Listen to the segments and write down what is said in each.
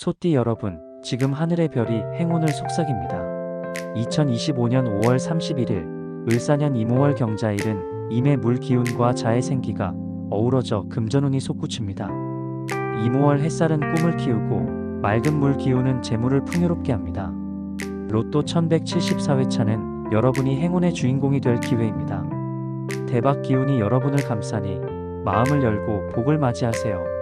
소띠 여러분, 지금 하늘의 별이 행운을 속삭입니다. 2025년 5월 31일, 을사년 이모월 경자일은 임의 물 기운과 자의 생기가 어우러져 금전운이 솟구칩니다. 이모월 햇살은 꿈을 키우고 맑은 물 기운은 재물을 풍요롭게 합니다. 로또 1174회차는 여러분이 행운의 주인공이 될 기회입니다. 대박 기운이 여러분을 감싸니 마음을 열고 복을 맞이하세요.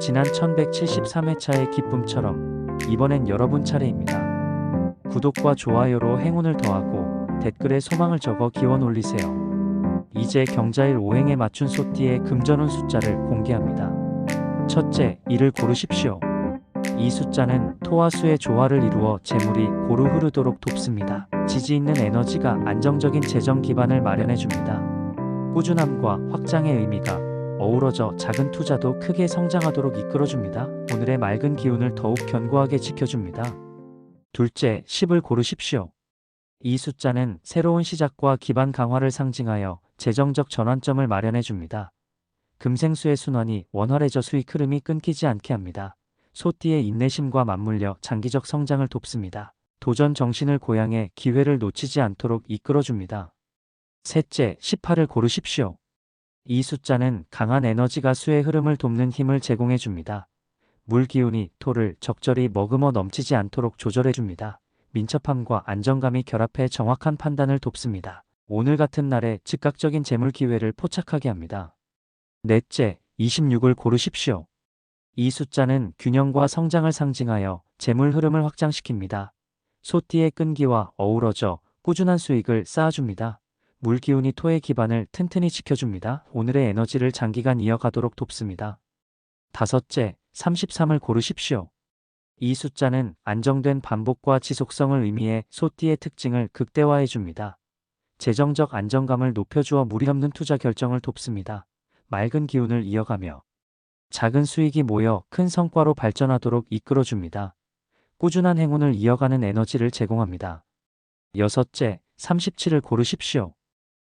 지난 1173회차의 기쁨처럼 이번엔 여러분 차례입니다. 구독과 좋아요로 행운을 더하고 댓글에 소망을 적어 기원 올리세요. 이제 경자일 5행에 맞춘 소띠의 금전운 숫자를 공개합니다. 첫째, 이를 고르십시오. 이 숫자는 토와 수의 조화를 이루어 재물이 고루 흐르도록 돕습니다. 지지 있는 에너지가 안정적인 재정 기반을 마련해 줍니다. 꾸준함과 확장의 의미가 어우러져 작은 투자도 크게 성장하도록 이끌어줍니다. 오늘의 맑은 기운을 더욱 견고하게 지켜줍니다. 둘째, 10을 고르십시오. 이 숫자는 새로운 시작과 기반 강화를 상징하여 재정적 전환점을 마련해 줍니다. 금생수의 순환이 원활해져 수익 흐름이 끊기지 않게 합니다. 소띠의 인내심과 맞물려 장기적 성장을 돕습니다. 도전 정신을 고양해 기회를 놓치지 않도록 이끌어줍니다. 셋째, 18을 고르십시오. 이 숫자는 강한 에너지가 수의 흐름을 돕는 힘을 제공해 줍니다. 물 기운이 토를 적절히 머금어 넘치지 않도록 조절해 줍니다. 민첩함과 안정감이 결합해 정확한 판단을 돕습니다. 오늘 같은 날에 즉각적인 재물 기회를 포착하게 합니다. 넷째, 26을 고르십시오. 이 숫자는 균형과 성장을 상징하여 재물 흐름을 확장시킵니다. 소띠의 끈기와 어우러져 꾸준한 수익을 쌓아줍니다. 물 기운이 토의 기반을 튼튼히 지켜줍니다. 오늘의 에너지를 장기간 이어가도록 돕습니다. 다섯째, 33을 고르십시오. 이 숫자는 안정된 반복과 지속성을 의미해 소띠의 특징을 극대화해 줍니다. 재정적 안정감을 높여주어 무리 없는 투자 결정을 돕습니다. 맑은 기운을 이어가며 작은 수익이 모여 큰 성과로 발전하도록 이끌어줍니다. 꾸준한 행운을 이어가는 에너지를 제공합니다. 여섯째, 37을 고르십시오.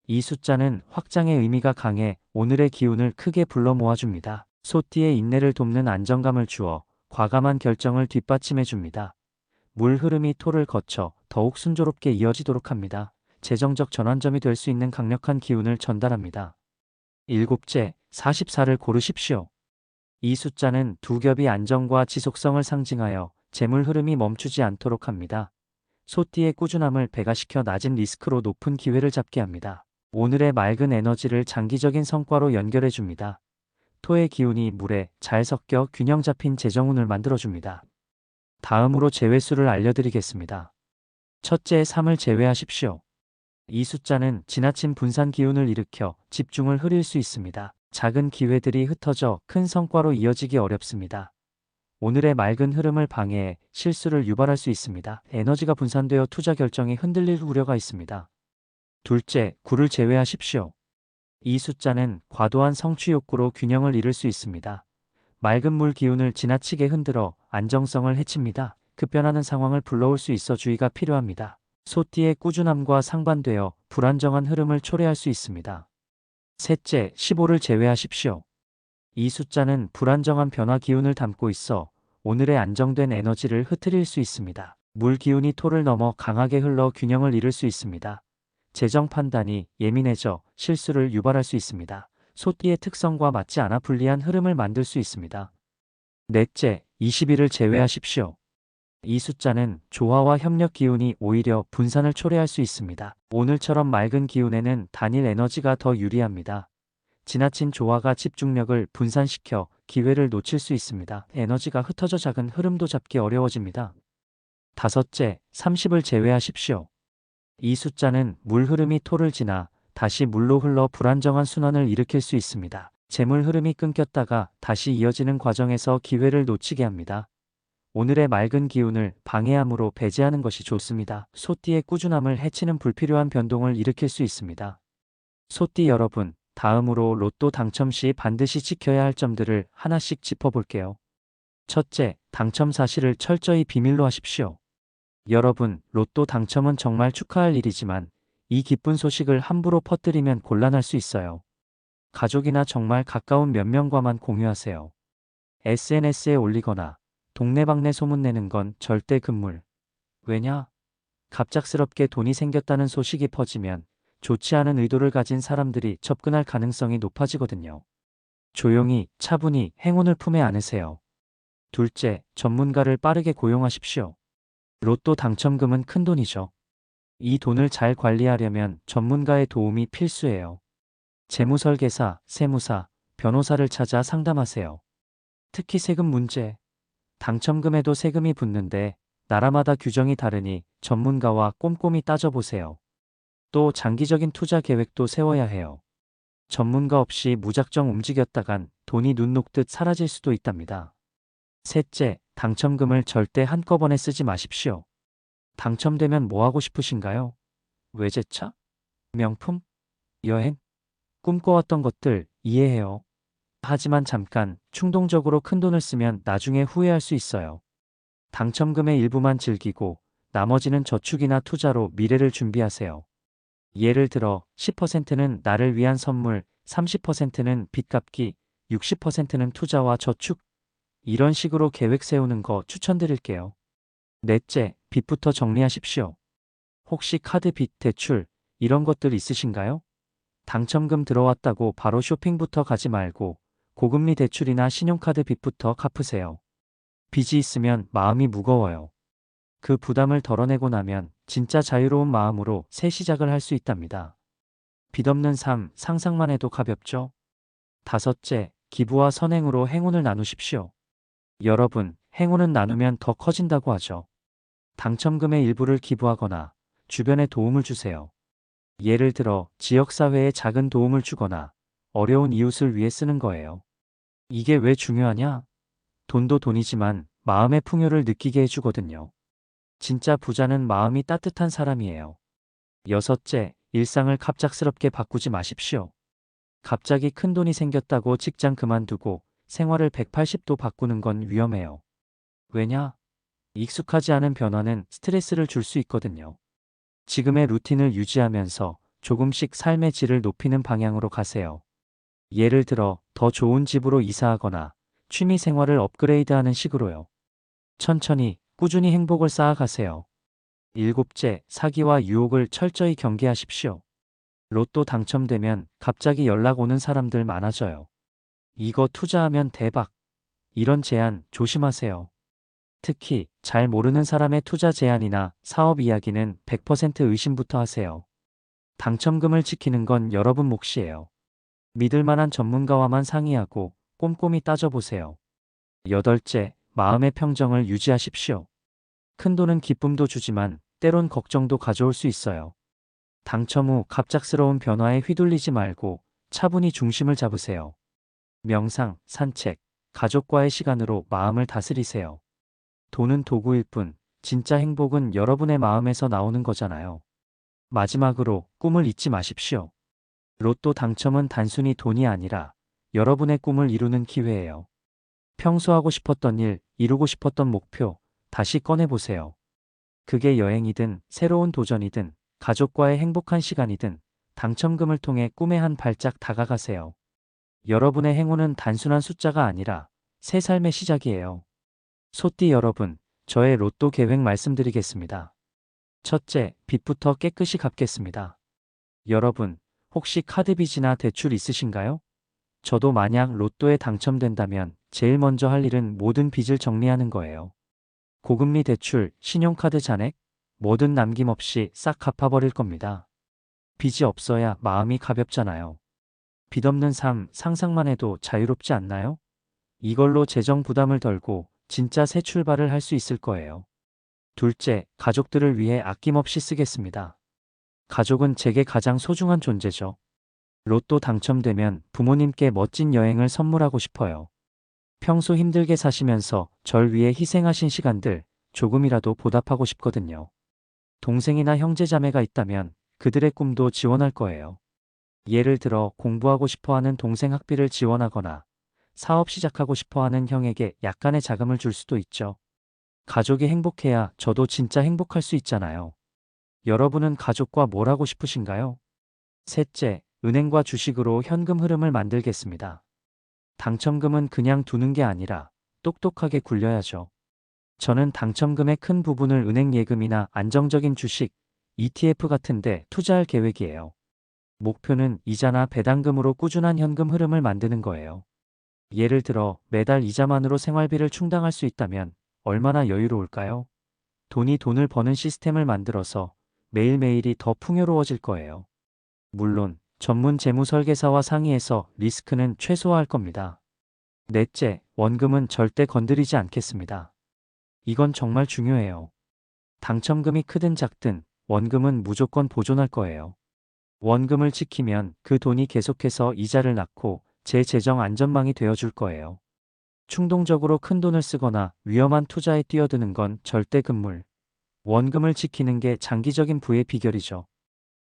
이 숫자는 확장의 의미가 강해 오늘의 기운을 크게 불러 모아줍니다. 소띠의 인내를 돕는 안정감을 주어 과감한 결정을 뒷받침해 줍니다. 물 흐름이 토를 거쳐 더욱 순조롭게 이어지도록 합니다. 재정적 전환점이 될 수 있는 강력한 기운을 전달합니다. 일곱째, 44를 고르십시오. 이 숫자는 두 겹이 안정과 지속성을 상징하여 재물 흐름이 멈추지 않도록 합니다. 소띠의 꾸준함을 배가시켜 낮은 리스크로 높은 기회를 잡게 합니다. 오늘의 맑은 에너지를 장기적인 성과로 연결해 줍니다. 토의 기운이 물에 잘 섞여 균형 잡힌 재정운을 만들어줍니다. 다음으로 제외수를 알려드리겠습니다. 첫째 3을 제외하십시오. 이 숫자는 지나친 분산 기운을 일으켜 집중을 흐릴 수 있습니다. 작은 기회들이 흩어져 큰 성과로 이어지기 어렵습니다. 오늘의 맑은 흐름을 방해해 실수를 유발할 수 있습니다. 에너지가 분산되어 투자 결정이 흔들릴 우려가 있습니다. 둘째, 9를 제외하십시오. 이 숫자는 과도한 성취 욕구로 균형을 잃을 수 있습니다. 맑은 물 기운을 지나치게 흔들어 안정성을 해칩니다. 급변하는 상황을 불러올 수 있어 주의가 필요합니다. 소띠의 꾸준함과 상반되어 불안정한 흐름을 초래할 수 있습니다. 셋째, 15를 제외하십시오. 이 숫자는 불안정한 변화 기운을 담고 있어 오늘의 안정된 에너지를 흐트릴 수 있습니다. 물 기운이 토를 넘어 강하게 흘러 균형을 잃을 수 있습니다. 재정 판단이 예민해져 실수를 유발할 수 있습니다. 소띠의 특성과 맞지 않아 불리한 흐름을 만들 수 있습니다. 넷째, 21을 제외하십시오. 이 숫자는 조화와 협력 기운이 오히려 분산을 초래할 수 있습니다. 오늘처럼 맑은 기운에는 단일 에너지가 더 유리합니다. 지나친 조화가 집중력을 분산시켜 기회를 놓칠 수 있습니다. 에너지가 흩어져 작은 흐름도 잡기 어려워집니다. 다섯째, 30을 제외하십시오. 이 숫자는 물 흐름이 토를 지나 다시 물로 흘러 불안정한 순환을 일으킬 수 있습니다. 재물 흐름이 끊겼다가 다시 이어지는 과정에서 기회를 놓치게 합니다. 오늘의 맑은 기운을 방해함으로 배제하는 것이 좋습니다. 소띠의 꾸준함을 해치는 불필요한 변동을 일으킬 수 있습니다. 소띠 여러분, 다음으로 로또 당첨 시 반드시 지켜야 할 점들을 하나씩 짚어볼게요. 첫째, 당첨 사실을 철저히 비밀로 하십시오. 여러분, 로또 당첨은 정말 축하할 일이지만 이 기쁜 소식을 함부로 퍼뜨리면 곤란할 수 있어요. 가족이나 정말 가까운 몇 명과만 공유하세요. SNS에 올리거나 동네방네 소문내는 건 절대 금물. 왜냐? 갑작스럽게 돈이 생겼다는 소식이 퍼지면 좋지 않은 의도를 가진 사람들이 접근할 가능성이 높아지거든요. 조용히 차분히 행운을 품에 안으세요. 둘째, 전문가를 빠르게 고용하십시오. 로또 당첨금은 큰 돈이죠. 이 돈을 잘 관리하려면 전문가의 도움이 필수예요. 재무설계사, 세무사, 변호사를 찾아 상담하세요. 특히 세금 문제. 당첨금에도 세금이 붙는데 나라마다 규정이 다르니 전문가와 꼼꼼히 따져보세요. 또 장기적인 투자 계획도 세워야 해요. 전문가 없이 무작정 움직였다간 돈이 눈 녹듯 사라질 수도 있답니다. 셋째, 당첨금을 절대 한꺼번에 쓰지 마십시오. 당첨되면 뭐 하고 싶으신가요? 외제차? 명품? 여행? 꿈꿔왔던 것들 이해해요. 하지만 잠깐 충동적으로 큰 돈을 쓰면 나중에 후회할 수 있어요. 당첨금의 일부만 즐기고 나머지는 저축이나 투자로 미래를 준비하세요. 예를 들어 10%는 나를 위한 선물, 30%는 빚 갚기, 60%는 투자와 저축. 이런 식으로 계획 세우는 거 추천드릴게요. 넷째, 빚부터 정리하십시오. 혹시 카드 빚, 대출, 이런 것들 있으신가요? 당첨금 들어왔다고 바로 쇼핑부터 가지 말고 고금리 대출이나 신용카드 빚부터 갚으세요. 빚이 있으면 마음이 무거워요. 그 부담을 덜어내고 나면 진짜 자유로운 마음으로 새 시작을 할 수 있답니다. 빚 없는 삶 상상만 해도 가볍죠? 다섯째, 기부와 선행으로 행운을 나누십시오. 여러분, 행운은 나누면 더 커진다고 하죠. 당첨금의 일부를 기부하거나 주변에 도움을 주세요. 예를 들어 지역사회에 작은 도움을 주거나 어려운 이웃을 위해 쓰는 거예요. 이게 왜 중요하냐? 돈도 돈이지만 마음의 풍요를 느끼게 해주거든요. 진짜 부자는 마음이 따뜻한 사람이에요. 여섯째, 일상을 갑작스럽게 바꾸지 마십시오. 갑자기 큰 돈이 생겼다고 직장 그만두고 생활을 180도 바꾸는 건 위험해요. 왜냐? 익숙하지 않은 변화는 스트레스를 줄 수 있거든요. 지금의 루틴을 유지하면서 조금씩 삶의 질을 높이는 방향으로 가세요. 예를 들어 더 좋은 집으로 이사하거나 취미 생활을 업그레이드하는 식으로요. 천천히 꾸준히 행복을 쌓아가세요. 일곱째, 사기와 유혹을 철저히 경계하십시오. 로또 당첨되면 갑자기 연락 오는 사람들 많아져요. 이거 투자하면 대박. 이런 제안 조심하세요. 특히 잘 모르는 사람의 투자 제안이나 사업 이야기는 100% 의심부터 하세요. 당첨금을 지키는 건 여러분 몫이에요. 믿을 만한 전문가와만 상의하고 꼼꼼히 따져보세요. 여덟째, 마음의 평정을 유지하십시오. 큰 돈은 기쁨도 주지만 때론 걱정도 가져올 수 있어요. 당첨 후 갑작스러운 변화에 휘둘리지 말고 차분히 중심을 잡으세요. 명상, 산책, 가족과의 시간으로 마음을 다스리세요. 돈은 도구일 뿐, 진짜 행복은 여러분의 마음에서 나오는 거잖아요. 마지막으로 꿈을 잊지 마십시오. 로또 당첨은 단순히 돈이 아니라 여러분의 꿈을 이루는 기회예요. 평소 하고 싶었던 일, 이루고 싶었던 목표, 다시 꺼내보세요. 그게 여행이든 새로운 도전이든 가족과의 행복한 시간이든 당첨금을 통해 꿈에 한 발짝 다가가세요. 여러분의 행운은 단순한 숫자가 아니라 새 삶의 시작이에요. 소띠 여러분, 저의 로또 계획 말씀드리겠습니다. 첫째, 빚부터 깨끗이 갚겠습니다. 여러분, 혹시 카드 빚이나 대출 있으신가요? 저도 만약 로또에 당첨된다면 제일 먼저 할 일은 모든 빚을 정리하는 거예요. 고금리 대출, 신용카드 잔액, 뭐든 남김없이 싹 갚아버릴 겁니다. 빚이 없어야 마음이 가볍잖아요. 빚 없는 삶 상상만 해도 자유롭지 않나요? 이걸로 재정 부담을 덜고 진짜 새 출발을 할 수 있을 거예요. 둘째, 가족들을 위해 아낌없이 쓰겠습니다. 가족은 제게 가장 소중한 존재죠. 로또 당첨되면 부모님께 멋진 여행을 선물하고 싶어요. 평소 힘들게 사시면서 절 위해 희생하신 시간들 조금이라도 보답하고 싶거든요. 동생이나 형제자매가 있다면 그들의 꿈도 지원할 거예요. 예를 들어 공부하고 싶어 하는 동생 학비를 지원하거나 사업 시작하고 싶어 하는 형에게 약간의 자금을 줄 수도 있죠. 가족이 행복해야 저도 진짜 행복할 수 있잖아요. 여러분은 가족과 뭘 하고 싶으신가요? 셋째, 은행과 주식으로 현금 흐름을 만들겠습니다. 당첨금은 그냥 두는 게 아니라 똑똑하게 굴려야죠. 저는 당첨금의 큰 부분을 은행 예금이나 안정적인 주식, ETF 같은데 투자할 계획이에요. 목표는 이자나 배당금으로 꾸준한 현금 흐름을 만드는 거예요. 예를 들어 매달 이자만으로 생활비를 충당할 수 있다면 얼마나 여유로울까요? 돈이 돈을 버는 시스템을 만들어서 매일매일이 더 풍요로워질 거예요. 물론 전문 재무 설계사와 상의해서 리스크는 최소화할 겁니다. 넷째, 원금은 절대 건드리지 않겠습니다. 이건 정말 중요해요. 당첨금이 크든 작든 원금은 무조건 보존할 거예요. 원금을 지키면 그 돈이 계속해서 이자를 낳고 제 재정 안전망이 되어줄 거예요. 충동적으로 큰 돈을 쓰거나 위험한 투자에 뛰어드는 건 절대 금물. 원금을 지키는 게 장기적인 부의 비결이죠.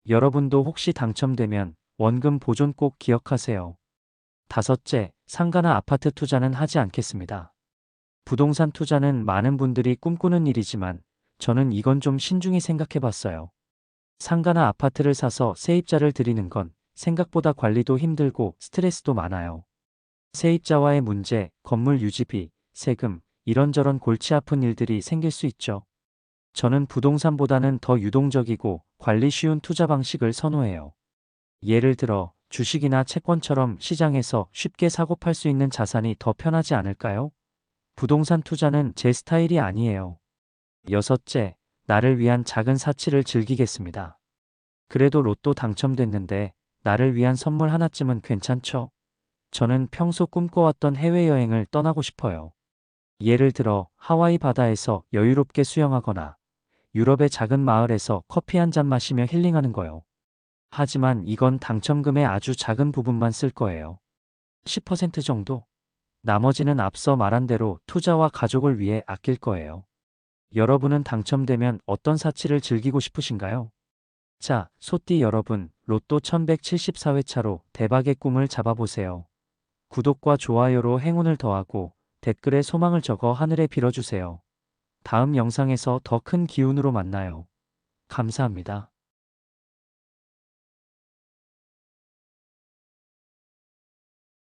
여러분도 혹시 당첨되면 원금 보존 꼭 기억하세요. 다섯째, 상가나 아파트 투자는 하지 않겠습니다. 부동산 투자는 많은 분들이 꿈꾸는 일이지만 저는 이건 좀 신중히 생각해 봤어요. 상가나 아파트를 사서 세입자를 들이는 건 생각보다 관리도 힘들고 스트레스도 많아요. 세입자와의 문제, 건물 유지비, 세금, 이런저런 골치 아픈 일들이 생길 수 있죠. 저는 부동산보다는 더 유동적이고 관리 쉬운 투자 방식을 선호해요. 예를 들어 주식이나 채권처럼 시장에서 쉽게 사고 팔 수 있는 자산이 더 편하지 않을까요? 부동산 투자는 제 스타일이 아니에요. 여섯째, 나를 위한 작은 사치를 즐기겠습니다. 그래도 로또 당첨됐는데 나를 위한 선물 하나쯤은 괜찮죠? 저는 평소 꿈꿔왔던 해외여행을 떠나고 싶어요. 예를 들어 하와이 바다에서 여유롭게 수영하거나 유럽의 작은 마을에서 커피 한 잔 마시며 힐링하는 거요. 하지만 이건 당첨금의 아주 작은 부분만 쓸 거예요. 10% 정도? 나머지는 앞서 말한 대로 투자와 가족을 위해 아낄 거예요. 여러분은 당첨되면 어떤 사치를 즐기고 싶으신가요? 자, 소띠 여러분, 로또 1174회차로 대박의 꿈을 잡아보세요. 구독과 좋아요로 행운을 더하고 댓글에 소망을 적어 하늘에 빌어주세요. 다음 영상에서 더 큰 기운으로 만나요. 감사합니다.